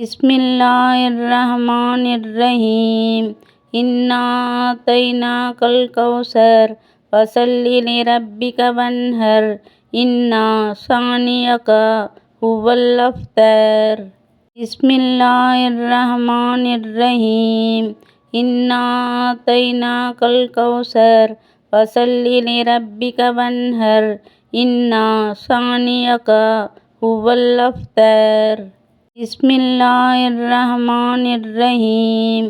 பிஸ்மில்லாஹிர் ரஹ்மானிர் ரஹீம் இன்னா கல் கௌசர் ஃபஸல்லி லிரப்பிக வன்ஹர். இன்னா ஷானியக ஹுவல் அஃப்தர் பிஸ்மில்லாஹிர் ரஹ்மானிர் ரஹீம் இன்னா கல் கௌசர் ஃபஸல்லி லிரப்பிக வன்ஹர். இன்னா ஷானியக ஹுவல் அஃப்தர் பிஸ்மில்லாஹிர் ரஹ்மானிர் ரஹீம்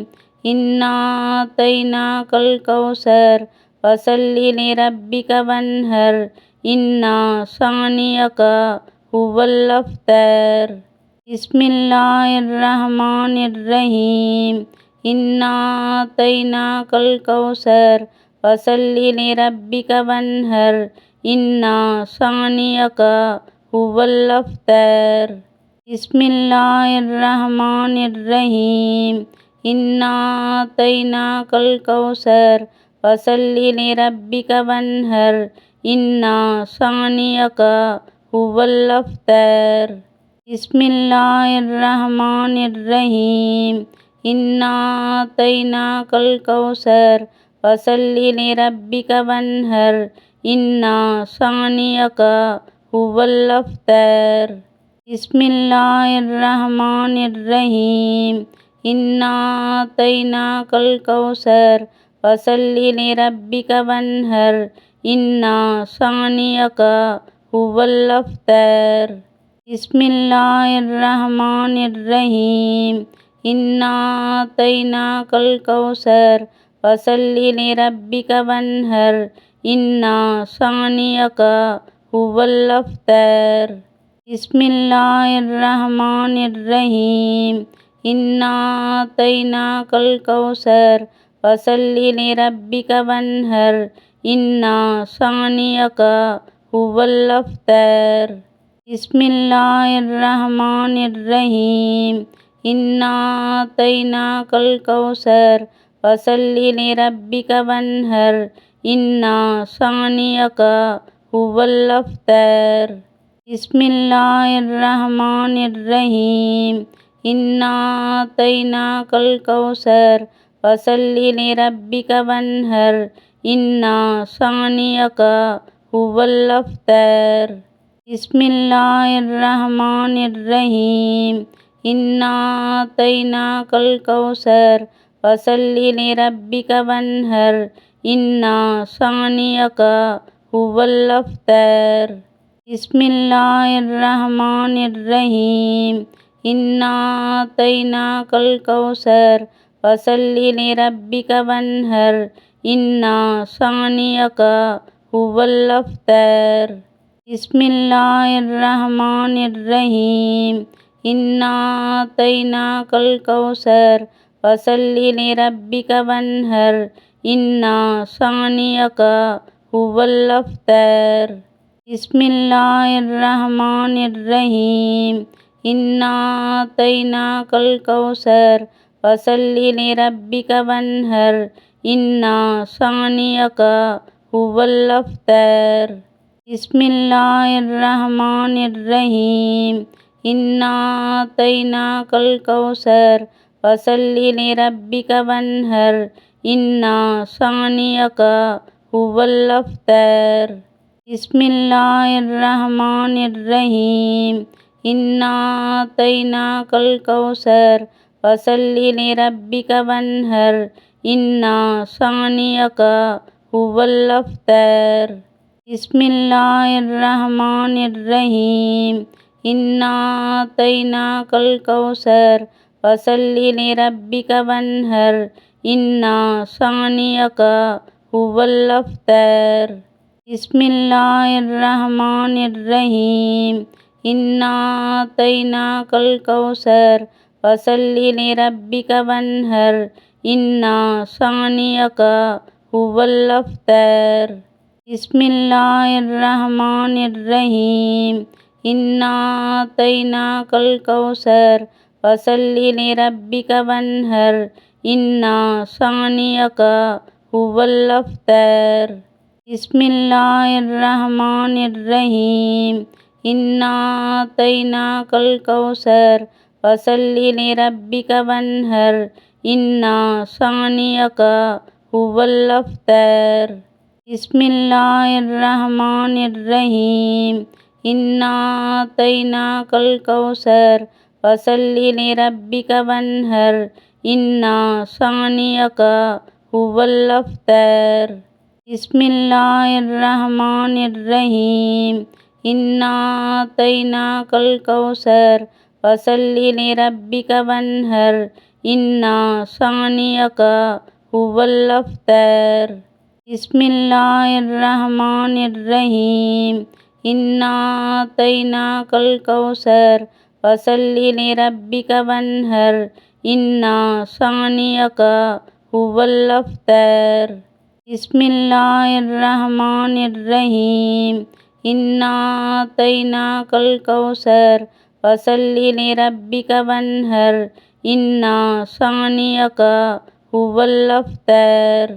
இன்னா கல் கௌசர் வசல்லி லிரப்பிக வன்ஹர். இன்னா சானியகா ஹுவல் அஃப்தர் பிஸ்மில்லாஹிர் ரஹ்மானிர் ரஹீம் இன்னா கல் கௌசர் வசல்லி லிரப்பிக வன்ஹர். இன்னா சானியகா ஹுவல் அஃப்தர் பிஸ்மில்லாஹிர் ரஹ்மானிர் ரஹீம் இன்னா கல் கௌசர் ஃபஸல்லி லிரப்பிக வன்ஹர். இன்னா ஷானியக ஹுவல் அஃப்தர் பிஸ்மில்லாஹிர் ரஹ்மானிர் ரஹீம் இன்னா கல் கௌசர் ஃபஸல்லி லிரப்பிக வன்ஹர். இன்னா ஷானியக ஹுவல் அஃப்தர் பிஸ்மில்லாஹிர் ரஹ்மானிர் ரஹீம் இன்னா கல் கௌசர் ஃபஸல்லி லிரப்பிக வன்ஹர். இன்னா சானியகா ஹுவல் அஃப்தர் பிஸ்மில்லாஹிர் ரஹ்மானிர் ரஹீம் இன்னா கல் கௌசர் ஃபஸல்லி லிரப்பிக வன்ஹர். இன்னா சானியகா ஹுவல் அஃப்தர் பிஸ்மில்லாஹிர் ரஹ்மானிர் ரஹீம் இன்னா கல் கௌசர் ஃபஸல்லி லிரப்பிக வன்ஹர். இன்னா சானியகா ஹுவல் அஃப்தர் பிஸ்மில்லாஹிர் ரஹ்மானிர் ரஹீம் இன்னா கல் கௌசர் ஃபஸல்லி லிரப்பிக வன்ஹர். இன்னா சானியகா ஹுவல் அஃப்தர் பிஸ்மில்லாஹிர் ரஹ்மானிர் ரஹீம் இன்னா கல் கௌசர் ஃபஸல்லி லிரப்பிக வன்ஹர். இன்னா ஷானியக ஹுவல் அஃப்தர் பிஸ்மில்லாஹிர் ரஹ்மானிர் ரஹீம் இன்னா கல் கௌசர் ஃபஸல்லி லிரப்பிக வன்ஹர். இன்னா ஷானியக ஹுவல் அஃப்தர் பிஸ்மில்லாஹிர் ரஹ்மானிர் ரஹீம் இன்னா கல் கௌசர் ஃபஸல்லி லிரப்பிக வன்ஹர். இன்னா ஷானியக ஹுவல் அஃப்தர் பிஸ்மில்லாஹிர் ரஹ்மானிர் ரஹீம் இன்னா கல் கௌசர் ஃபஸல்லி லிரப்பிக வன்ஹர். இன்னா ஷானியக ஹுவல் அஃப்தர் பிஸ்மில்லாஹிர் ரஹ்மானிர் ரஹீம் இன்னா கல் கௌசர் ஃபஸல்லி லிரப்பிக வன்ஹர். இன்னா ஷானியக ஹுவல் அஃப்தர் பிஸ்மில்லாஹிர் ரஹ்மானிர் ரஹீம் இன்னா கல் கௌசர் ஃபஸல்லி லிரப்பிக வன்ஹர். இன்னா ஷானியக ஹுவல் அஃப்தர் பிஸ்மில்லாஹிர் ரஹ்மானிர் ரஹீம் இன்னா கல் கௌசர் ஃபஸல்லி லிரப்பிக வன்ஹர். இன்னா சானியகா ஹுவல் அஃப்தர் பிஸ்மில்லாஹிர் ரஹ்மானிர் ரஹீம் இன்னா கல் கௌசர் ஃபஸல்லி லிரப்பிக வன்ஹர். இன்னா சானியகா ஹுவல் அஃப்தர் பிஸ்மில்லாஹிர் ரஹ்மானிர் ரஹீம் இன்னா கல் கௌசர் ஃபஸல்லி லிரப்பிக வன்ஹர். இன்னா சானியகா ஹுவல் அஃப்தர் பிஸ்மில்லாஹிர் ரஹ்மானிர் ரஹீம் இன்னா கல் கௌசர் ஃபஸல்லி லிரப்பிக வன்ஹர். இன்னா சானியகா ஹுவல் அஃப்தர் இஸ்மில்லாஹ்மானிர்ரஹீம் இன்னா கல் கௌசர் ஃபசல்லி ரப்பிக வன்ஹர். இன்னா சானியகா ஹுவல் அஃப்தர் இஸ்மில்லாஹ்மானிர்ரஹீம் இன்னா கல் கௌசர் ஃபசல்லி ரப்பிக வன்ஹர். இன்னா சானியகா ஹுவல் அஃப்தர் இஸ்மில்லாயிர்ரஹ்மானிர்ரஹீம் இன்னா தைனா கல் கௌசர் ஃபசல்லி ரப்பிக வன்ஹர். இன்னா சானியகா ஹுவல் அஃப்தர் இஸ்மில்லாயிர்ரஹ்மானிர்ரஹீம் இன்னா தைனா கல் கௌசர் ஃபசல்லி ரப்பிக வன்ஹர். இன்னா சானியகா ஹுவல் அஃப்தர் இஸ்மில்லாஹ்மானிர்ரஹீம் இன்னா கல் கௌசர் ஃபசல்லி ரப்பிக வன்ஹர். இன்னா சானியகா ஹுவல் அஃப்தர்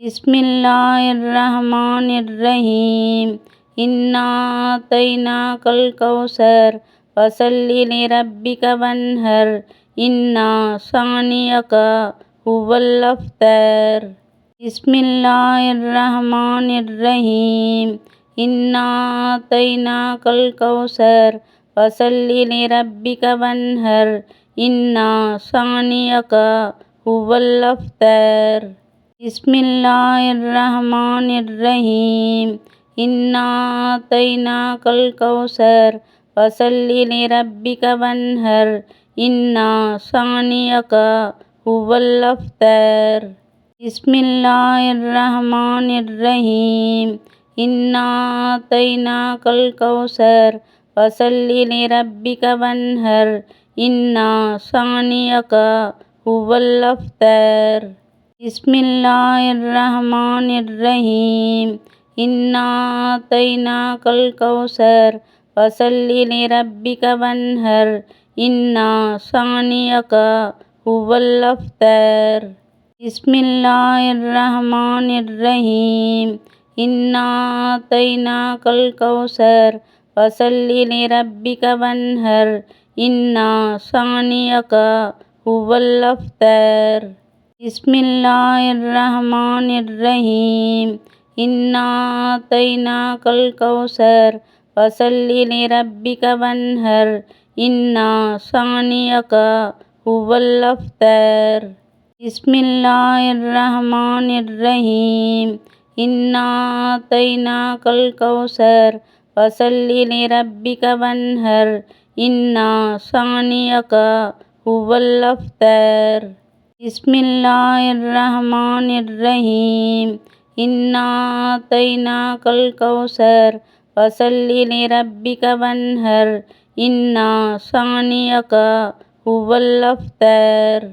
இஸ்மில்லாஹ்மானிர்ரஹீம் இன்னா கல் கௌசர் ஃபசல்லி ரப்பிக வன்ஹர். இன்னா சானியகா ஹுவல் அஃப்தர் இஸ்மில்லாஹ்மானிர்ரஹீம் இன்னா தைனா கல் கௌசர் ஃபசல்லி ரப்பிக வன்ஹர். இன்னா சானியகா ஹுவல் அஃப்தர் இஸ்மில்லாஹ்மானிர்ரஹீம் இன்னா தைனா கல் கௌசர் ஃபசல்லி ரப்பிக வன்ஹர். இன்னா சானியகா ஹுவல் அஃப்தர் இஸ்மில்லாஹ்மானிர்ரஹீம் இன்னா கல் கௌசர் ஃபசல்லி ரப்பிக வன்ஹர். இன்னா சானியகா ஹுவல் அஃப்தர் இஸ்மில்லாஹ்மானிர்ரஹீம் இன்னா கல் கௌசர் ஃபசல்லி ரப்பிக வன்ஹர். இன்னா சானியகா ஹுவல் அஃப்தர் பிஸ்மில்லாஹ்மானிர்ரஹீம் இன்னா கல் கௌசர் ஃபசல்லி லிரப்பிக வன்ஹர். இன்னா சானியக ஹுவல் அஃப்தர் பிஸ்மில்லாஹ்மானிர்ரஹீம் இன்னா கல் கௌசர் ஃபசல்லி லிரப்பிக வன்ஹர். இன்னா சானியக ஹுவல் அஃப்தர் பிஸ்மில்லாஹ்மானிர்ரஹீம் இன்னா கல் கௌசர் ஃபசல்லி லிரப்பிக வன்ஹர். இன்னா சானியகா ஹுவல் அஃப்தர் பிஸ்மில்லாஹ்மானிர்ரஹீம் இன்னா கல் கௌசர் ஃபசல்லி லிரப்பிக வன்ஹர். இன்னா சானியகா ஹுவல் அஃப்தர்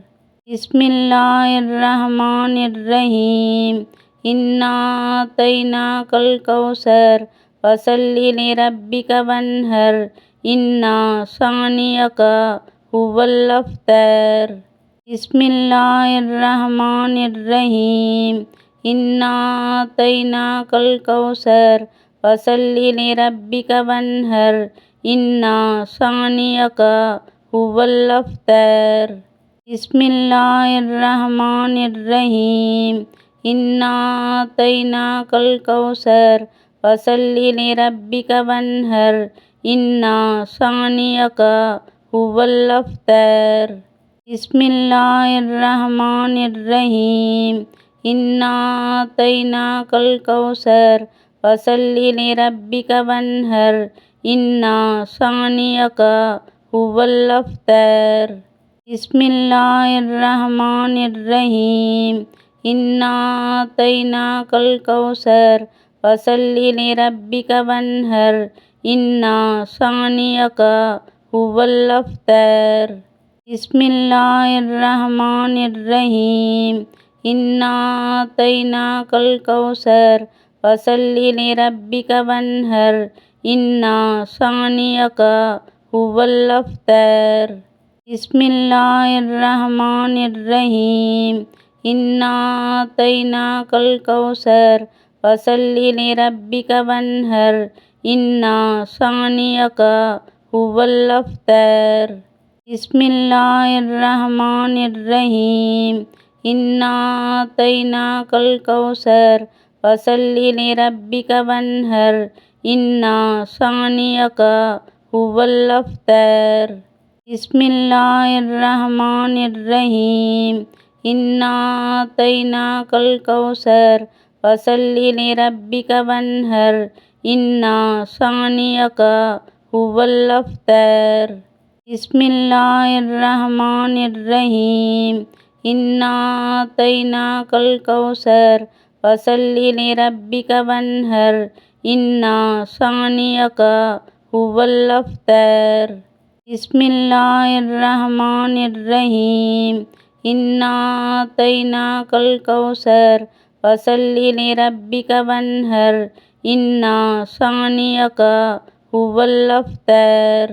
இஸ்மில்லாஹ்மானிர்ரஹீம் இன்னா கல் கௌசர் ஃபசல்லி ரப்பிக வன்ஹர். இன்னா சானியகா ஹுவல் அஃப்தர் இஸ்மில்லாஹ்மானிர்ரஹீம் இன்னா கல் கௌசர் ஃபசல்லி ரப்பிக வன்ஹர். இன்னா சானியகா ஹுவல் அஃப்தர் இஸ்மில்லாஹ்மானிர்ரஹீம் இன்னா கல் கௌசர் ஃபசல்லி லிரப்பிக வன்ஹர். இன்னா சானியகா ஹுவல் அஃப்தர் இஸ்மில்லாஹ்மானிர்ரஹீம் இன்னா கல் கௌசர் ஃபசல்லி லிரப்பிக வன்ஹர். இன்னா சானியகா ஹுவல் அஃப்தர் பிஸ்மில்லாஹ்மானிர்ரஹீம் இன்னா கல் கௌசர் ஃபசல்லி லிரப்பிக வன்ஹர். இன்னா சானியக ஹுவல் அஃப்தர் பிஸ்மில்லாஹ்மானிர்ரஹீம் இன்னா கல் கௌசர் ஃபசல்லி லிரப்பிக வன்ஹர். இன்னா சானியக ஹுவல் அஃப்தர் பிஸ்மில்லாஹ்மானிர்ரஹீம் இன்னா கல் கௌசர் ஃபசல்லி லிரப்பிக வன்ஹர். இன்னா சானியக ஹுவல் அஃப்தர் பிஸ்மில்லாஹ்மானிர்ரஹீம் இன்னா கல் கௌசர் ஃபசல்லி லிரப்பிக வன்ஹர். இன்னா சானியக ஹுவல் அஃப்தர் இஸ்மில்லாஹ்மானிர்ரஹீம் இன்னா கல் கௌசர் ஃபசல்லி லிரப்பிக வன்ஹர். இன்னா சானியக ஹுவல் அஃப்தர் இஸ்மில்லாஹ்மானிர்ரஹீம் இன்னா கல் கௌசர் ஃபசல்லி லிரப்பிக வன்ஹர். இன்னா சானியக ஹுவல் அஃப்தர் பிஸ்மில்லாஹ்மானிர்ரஹீம் இன்னா கல் கௌசர் ஃபசல்லி லிரப்பிக வன்ஹர். இன்னா சானியக ஹுவல் அஃப்தர்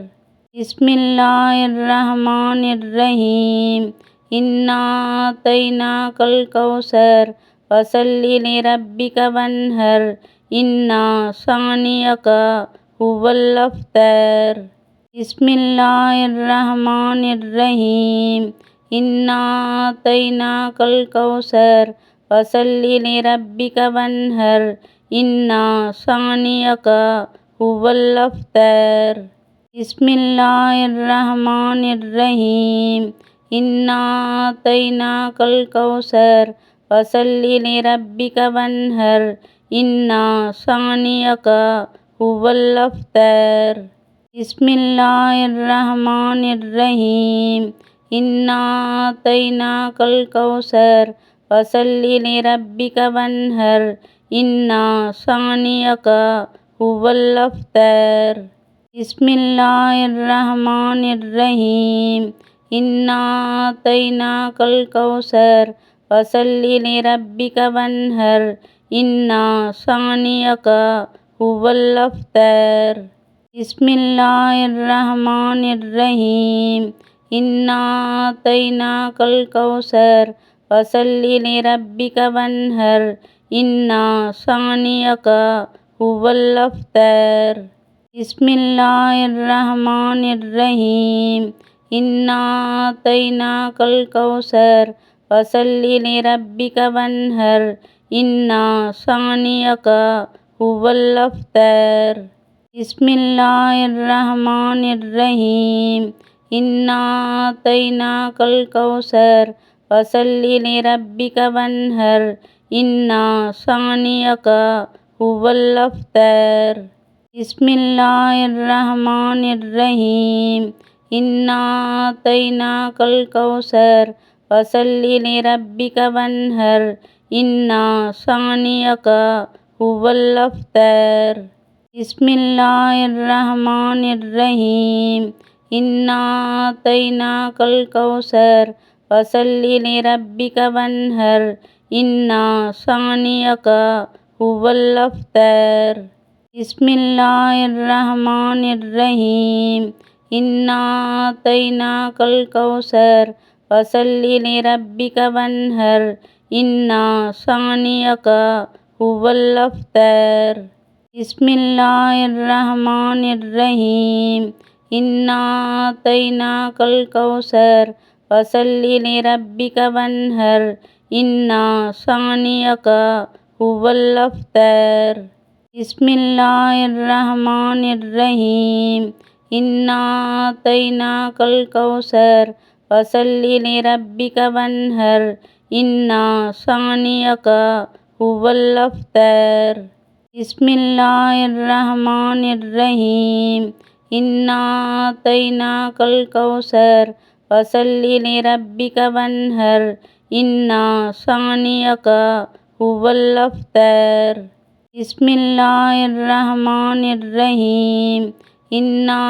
பிஸ்மில்லாஹ்மானிர்ரஹீம் இன்னா கல் கௌசர் ஃபசல்லி லிரப்பிக வன்ஹர். இன்னா சானியக ஹுவல் அஃப்தர் இஸ்மில்லாஹ்மானிர்ரஹீம் இன்னா கல் கௌசர் ஃபசல்லி ரப்பிக வன்ஹர். இன்னா சானியகா ஹுவல் அஃப்தர் இஸ்மில்லாஹ்மானிர்ரஹீம் இன்னா கல் கௌசர் ஃபசல்லி ரப்பிக வன்ஹர். இன்னா சானியகா ஹுவல் அஃப்தர் பிஸ்மில்லாஹ்மானிர்ரஹீம் இன்னா கல் கௌசர் ஃபசல்லி லிரப்பிக வன்ஹர். இன்னா சானியகா ஹுவல் அஃப்தர் பிஸ்மில்லாஹ்மானிர்ரஹீம் இன்னா கல் கௌசர் ஃபசல்லி லிரப்பிக வன்ஹர். இன்னா சானியகா ஹுவல் அஃப்தர் இஸ்மில்லாஹ்மானிர்ரஹீம் இன்னா கல் கௌசர் ஃபசல்லி லிரப்பிக வன்ஹர். இன்னா சானியக ஹுவல் அஃப்தர் இஸ்மில்லாஹ்மானிர்ரஹீம் இன்னா கல் கௌசர் ஃபசல்லி லிரப்பிக வன்ஹர். இன்னா சானியக ஹுவல் அஃப்தர் இஸ்மில்லாஹ்மானிர்ரஹீம் இன்னா கல் கௌசர் ஃபசல்லி ரப்பிக வன்ஹர். இன்னா சானியகா ஹுவல் அஃப்தர் இஸ்மில்லாஹ்மானிர்ரஹீம் இன்னா கல் கௌசர் ஃபசல்லி ரப்பிக வன்ஹர். இன்னா சானியகா ஹுவல் அஃப்தர் பிஸ்மில்லாஹ்மானிர்ரஹீம் இன்னா கல் கௌசர் ஃபசல்லி லிரப்பிக வன்ஹர். இன்னா சானியக ஹுவல் அஃப்தர் பிஸ்மில்லாஹ்மானிர்ரஹீம் இன்னா கல் கௌசர் ஃபசல்லி லிரப்பிக வன்ஹர். இன்னா சானியக ஹுவல் அஃப்தர் பிஸ்மில்லாஹ்மானிர்ரஹீம் இன்னா கல் கௌசர் ஃபசல்லி லிரப்பிக வன்ஹர். இன்னா சானியகா ஹுவல் அஃப்தர் பிஸ்மில்லாஹ்மானிர்ரஹீம் இன்னா கல் கௌசர் ஃபசல்லி லிரப்பிக வன்ஹர். இன்னா சானியகா ஹுவல் அஃப்தர் இஸ்மில்லாஹ்மானிர்ரஹீம் இன்னா கல் கௌசர் ஃபசல்லி லிரப்பிக வன்ஹர். இன்னா சானியக ஹுவல் அஃப்தர் இஸ்மில்லாஹ்மானிர்ரஹீம் இன்னா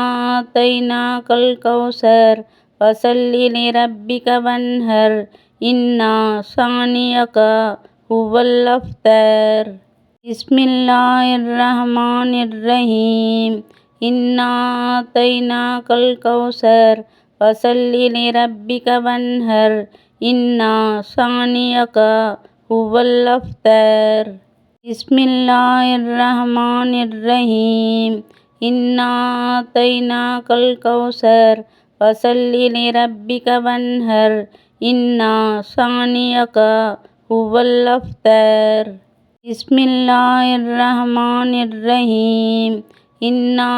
கல் கௌசர் ஃபசல்லி லிரப்பிக வன்ஹர். இன்னா சானியக ஹுவல் அஃப்தர் பிஸ்மில்லாஹ்மானிர்ரஹீம் இன்னா கல் கௌசர் ஃபசல்லி லிரப்பிக வன்ஹர். இன்னா சானியக ஹுவல் அஃப்தர் பிஸ்மில்லாஹ்மானிர்ரஹீம் இன்னா கல் கௌசர் ஃபசல்லி லிரப்பிக வன்ஹர். இன்னா சானியக ஹுவல் அஃப்தர் இஸ்மில்லாஹ்மானிர்ரஹீம் இன்னா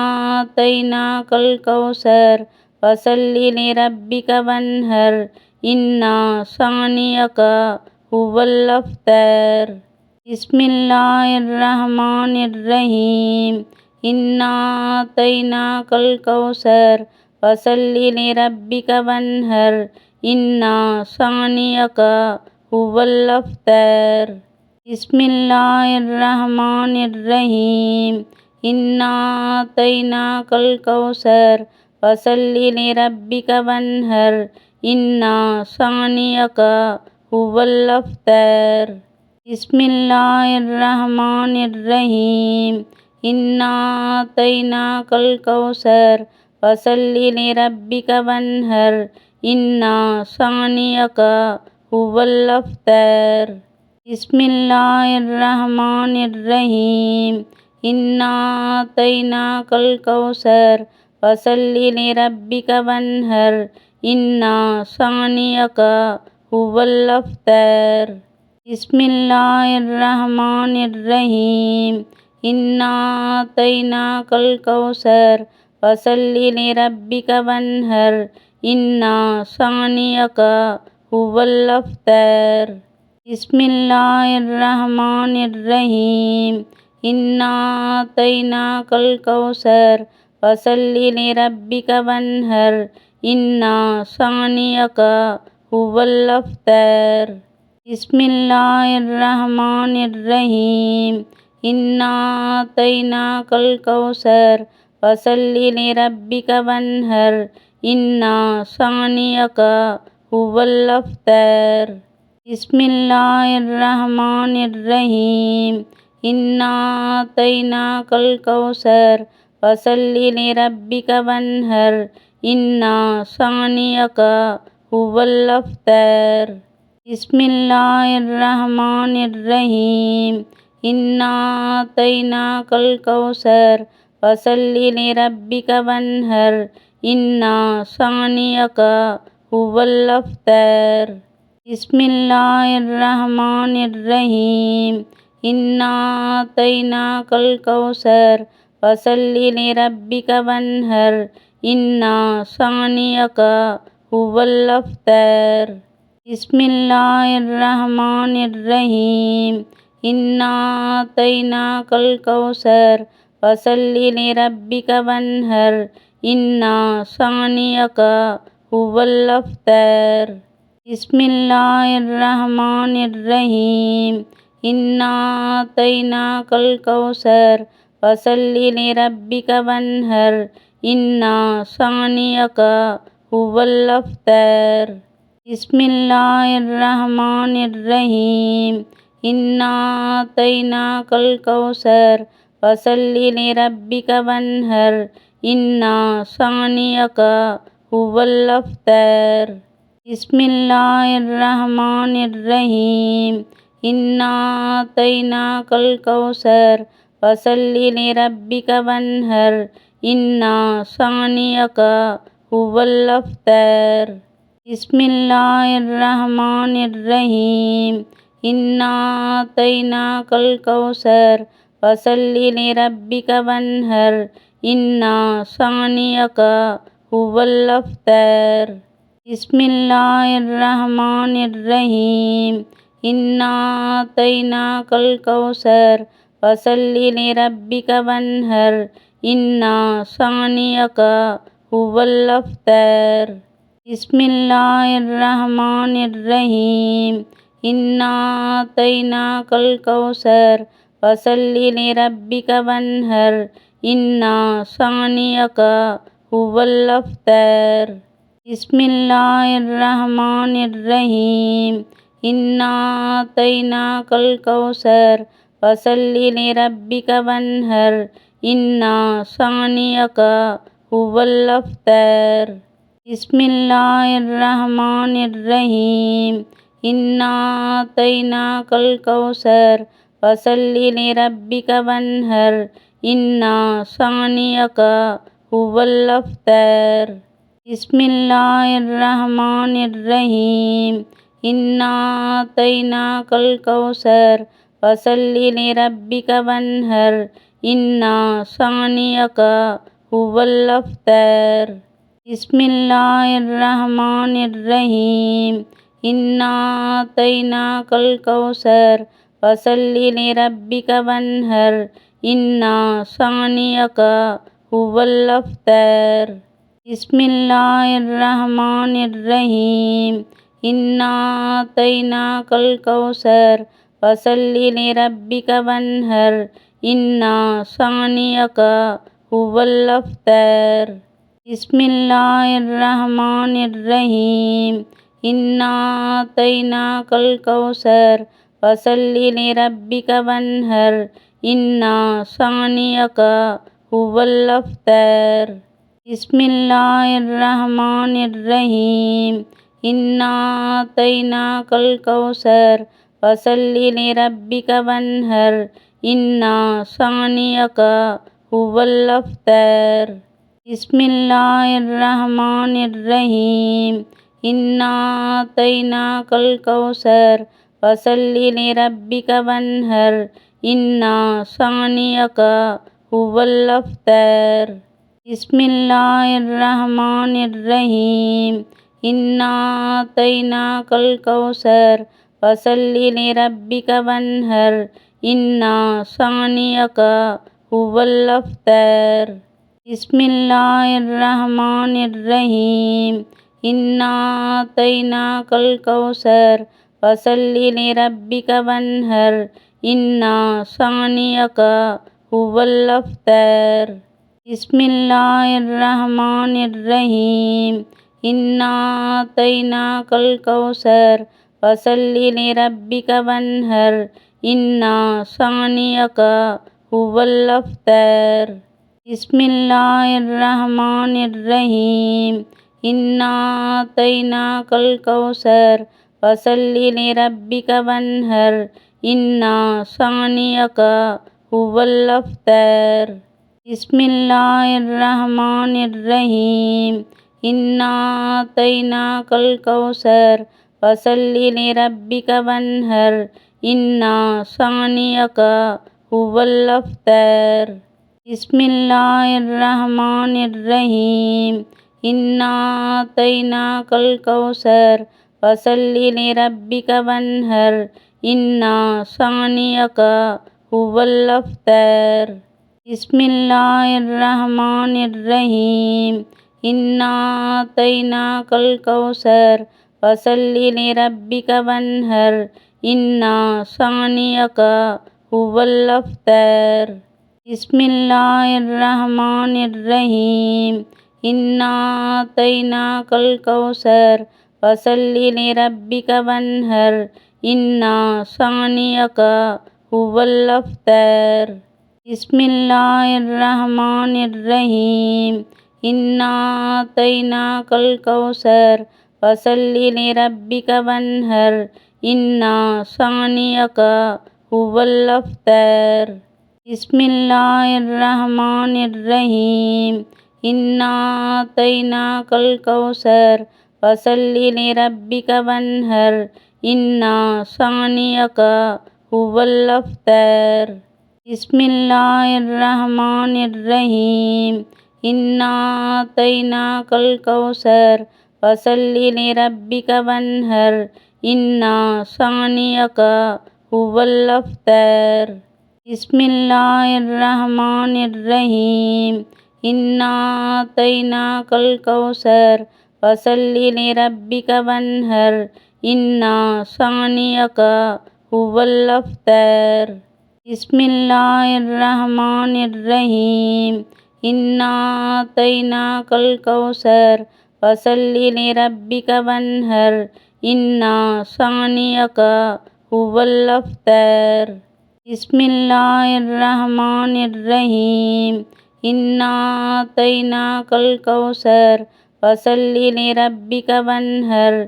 தைனா கல் கௌசர் ஃபசல்லி ரப்பிக வன்ஹர். இன்னா சானியகா ஹுவல் அஃப்தர் இஸ்மில்லாஹ்மானிர்ரஹீம் இன்னா தைனா கல் கௌசர் ஃபசல்லி ரப்பிக வன்ஹர். இன்னா சானியகா ஹுவல் அஃப்தர் பிஸ்மில்லாஹ்மானிர்ரஹீம் இன்னா கல் கௌசர் ஃபசல்லி லிரப்பிக வன்ஹர். இன்னா சானியகா ஹுவல் அஃப்தர் பிஸ்மில்லாஹ்மானிர்ரஹீம் இன்னா கல் கௌசர் ஃபசல்லி லிரப்பிக வன்ஹர். இன்னா சானியகா ஹுவல் அஃப்தர் இஸ்மில்லாயிர்ரஹ்மானிர்ரஹீம் இன்னா கல் கௌசர் ஃபசல்லி ரப்பிக வன்ஹர். இன்னா சானியகா ஹுவல் அஃப்தர் இஸ்மில்லாயிர்ரஹ்மானிர்ரஹீம் இன்னா கல் கௌசர் ஃபசல்லி ரப்பிக வன்ஹர். இன்னா சானியகா ஹுவல் அஃப்தர் இஸ்மில்லாஹ்மானிர்ரஹீம் இன்னா கல் கௌசர் ஃபசல்லி ரப்பிக வன்ஹர். இன்னா சானியகா ஹுவல் அஃப்தர் இஸ்மில்லாஹ்மானிர்ரஹீம் இன்னா கல் கௌசர் ஃபசல்லி ரப்பிக வன்ஹர். இன்னா சானியகா ஹுவல் அஃப்தர் இஸ்மில்லாஹ்மானிர்ரஹீம் இன்னா கல் கௌசர் ஃபசல்லி ரப்பிக வன்ஹர். இன்னா சானியகா ஹுவல் அஃப்தர் இஸ்மில்லாஹ்மானிர்ரஹீம் இன்னா கல் கௌசர் ஃபசல்லி ரப்பிக வன்ஹர். இன்னா சானியகா ஹுவல் அஃப்தர் பிஸ்மில்லாஹ்மானிர்ரஹீம் இன்னா கல் கௌசர் ஃபசல்லி லிரப்பிக வன்ஹர். இன்னா சானியகா ஹுவல் அஃப்தர் பிஸ்மில்லாஹ்மானிர்ரஹீம் இன்னா கல் கௌசர் ஃபசல்லி லிரப்பிக வன்ஹர். இன்னா சானியகா ஹுவல் அஃப்தர் இஸ்மில்லாஹ்மானிர்ரஹீம் இன்னா கல் கௌசர் ஃபசல்லி ரப்பிக வன்ஹர். இன்னா சானியகா ஹுவல் அஃப்தர் இஸ்மில்லாஹ்மானிர்ரஹீம் இன்னா கல் கௌசர் ஃபசல்லி ரப்பிக வன்ஹர். இன்னா சானியகா ஹுவல் அஃப்தர் பிஸ்மில்லாஹ்மானிர்ரஹீம் இன்னா கல் கௌசர் வசல்லி நிரப்பிக வன்ஹர். இன்னா சானியக ஹுவல் அஃப்தர் பிஸ்மில்லாஹ்மானிர்ரஹீம் இன்னா கல் கௌசர் வசல்லி நிரப்பிக வன்ஹர். இன்னா சானியக ஹுவல் அஃப்தர் இஸ்மில்லாஹ்மானிர்ரஹீம் இன்னா கல் கௌசர் ஃபசல்லி லிரப்பிக வன்ஹர். இன்னா சானியக ஹுவல் அஃப்தர் இஸ்மில்லாஹ்மானிர்ரஹீம் இன்னா கல் கௌசர் ஃபசல்லி லிரப்பிக வன்ஹர். இன்னா சானியக ஹுவல் அஃப்தர் பிஸ்மில்லாஹ்மானிர்ரஹீம் இன்னா கல் கௌசர் ஃபசல்லி லிரப்பிக வன்ஹர். இன்னா சானியக ஹுவல் அஃப்தர் பிஸ்மில்லாஹ்மானிர்ரஹீம் இன்னா கல் கௌசர் ஃபசல்லி லிரப்பிக வன்ஹர். இன்னா சானியக ஹுவல் அஃப்தர் இஸ்மில்லாஹ்மானிர்ரஹீம் இன்னா கல் கௌசர் ஃபசல்லி ரப்பிக வன்ஹர். இன்னா சானியகா ஹுவல் அஃப்தர் இஸ்மில்லாஹ்மானிர்ரஹீம் இன்னா கல் கௌசர் ஃபசல்லி ரப்பிக வன்ஹர். இன்னா சானியகா ஹுவல் அஃப்தர் பிஸ்மில்லாஹ்மானிர்ரஹீம் இன்னா கல் கௌசர் வசல்லி நிரப்பிக வன்ஹர். இன்னா சானியக ஹுவல் அஃப்தர் பிஸ்மில்லாஹ்மானிர்ரஹீம் இன்னா கல் கௌசர் வசல்லி நிரப்பிக வன்ஹர். இன்னா சானியக ஹுவல் அஃப்தர் இஸ்மில்லாஹ்மானிர்ரஹீம் இன்னா கல் கௌசர் ஃபசல்லி ரப்பிக வன்ஹர். இன்னா சானியகா ஹுவல் அஃப்தர் இஸ்மில்லாஹ்மானிர்ரஹீம் இன்னா கல் கௌசர் ஃபசல்லி ரப்பிக வன்ஹர். இன்னா சானியகா ஹுவல் அஃப்தர் பிஸ்மில்லாஹ்மானிர்ரஹீம் இன்னா கல் கௌசர் ஃபசல்லி லிரப்பிக வன்ஹர். இன்னா சானியக ஹுவல் அஃப்தர் பிஸ்மில்லாஹ்மானிர்ரஹீம் இன்னா கல் கௌசர் ஃபசல்லி லிரப்பிக வன்ஹர். இன்னா சானியக ஹுவல் அஃப்தர் இஸ்மில்லாஹ்மானிர்ரஹீம் இன்னா தைனா கல் கௌசர் ஃபசல்லி ரப்பிக வன்ஹர். இன்னா சானியகா ஹுவல் அஃப்தர் இஸ்மில்லாஹ்மானிர்ரஹீம் இன்னா தைனா கல் கௌசர் ஃபசல்லி ரப்பிக வன்ஹர். இன்னா சானியகா ஹுவல் அஃப்தர் பிஸ்மில்லாஹ்மானிர்ரஹீம் இன்னா கல் கௌசர் வசல்லி நிரப்பிக வன்ஹர். இன்னா சானியக ஹுவல் அஃப்தர் பிஸ்மில்லாஹ்மானிர்ரஹீம் இன்னா கல் கௌசர் வசல்லி நிரப்பிக வன்ஹர். இன்னா சானியக ஹுவல் அஃப்தர் இஸ்மில்லாஹ்மானிர்ரஹீம் இன்னா கல் கௌசர் ஃபசல்லி லிரப்பிக வன்ஹர். இன்னா சானியகா ஹுவல் அஃப்தர் இஸ்மில்லாஹ்மானிர்ரஹீம் இன்னா கல் கௌசர் ஃபசல்லி லிரப்பிக வன்ஹர். இன்னா சானியகா ஹுவல் அஃப்தர் பிஸ்மில்லாஹ்மானிர்ரஹீம் இன்னா கல் கௌசர் ஃபசல்லி லிரப்பிக வன்ஹர். இன்னா சானியக ஹுவல் அஃப்தர் பிஸ்மில்லாஹ்மானிர்ரஹீம் இன்னா கல் கௌசர் ஃபசல்லி லிரப்பிக வன்ஹர். இன்னா சானியக ஹுவல் அஃப்தர் இஸ்மில்லாஹ்மானிர்ரஹீம் இன்னா கல் கௌசர் ஃபசல்லி ரப்பிக வன்ஹர். இன்னா சானியகா ஹுவல் அஃப்தர் இஸ்மில்லாஹ்மானிர்ரஹீம் இன்னா கல் கௌசர் ஃபசல்லி ரப்பிக வன்ஹர். இன்னா சானியகா ஹுவல் அஃப்தர் பிஸ்மில்லாஹ்மானிர்ரஹீம் இன்னா கல் கௌசர் ஃபசல்லி லிரப்பிக வன்ஹர். இன்னா சானியக ஹுவல் அஃப்தர் பிஸ்மில்லாஹ்மானிர்ரஹீம் இன்னா கல் கௌசர் ஃபசல்லி லிரப்பிக வன்ஹர்.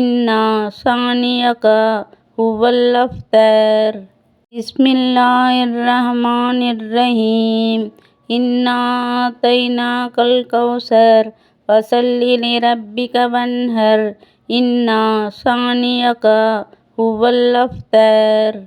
இன்னா சானியக ஹுவல் அஃப்தர் இஸ்மில்லாஹ்மானிர்ரஹீம் இன்னா கல் கௌசர் ஃபசல்லி ரப்பிக வன்ஹர். இன்னா சானியக ஹுவல் அஃப்தர்.